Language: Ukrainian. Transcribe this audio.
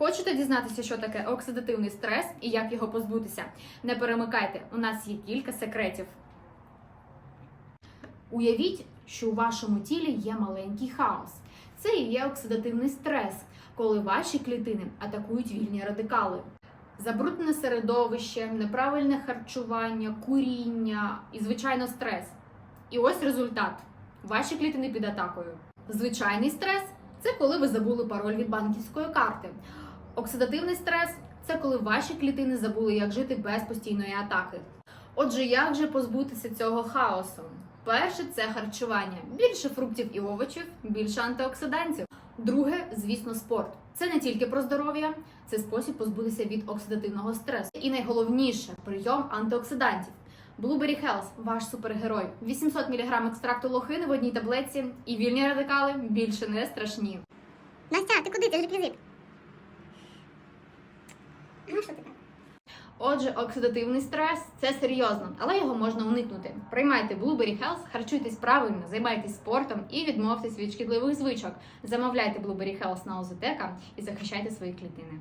Хочете дізнатися, що таке оксидативний стрес і як його позбутися? Не перемикайте, у нас є кілька секретів. Уявіть, що у вашому тілі є маленький хаос. Це і є оксидативний стрес, коли ваші клітини атакують вільні радикали. Забруднене середовище, неправильне харчування, куріння і, звичайно, стрес. І ось результат: ваші клітини під атакою. Звичайний стрес це коли ви забули пароль від банківської карти. Оксидативний стрес це коли ваші клітини забули, як жити без постійної атаки. Отже, як же позбутися цього хаосу? Перше це харчування. Більше фруктів і овочів, більше антиоксидантів. Друге, звісно, спорт. Це не тільки про здоров'я, це спосіб позбутися від оксидативного стресу. І найголовніше прийом антиоксидантів. Blueberry Health – ваш супергерой. 800 мг екстракту лохини в одній таблетці, і вільні радикали більше не страшні. Настя, ти куди? Ж реквізит. Отже, оксидативний стрес це серйозно, але його можна уникнути. Приймайте Blueberry Health, харчуйтесь правильно, займайтесь спортом і відмовтесь від шкідливих звичок. Замовляйте Blueberry Health на Озотека і захищайте свої клітини.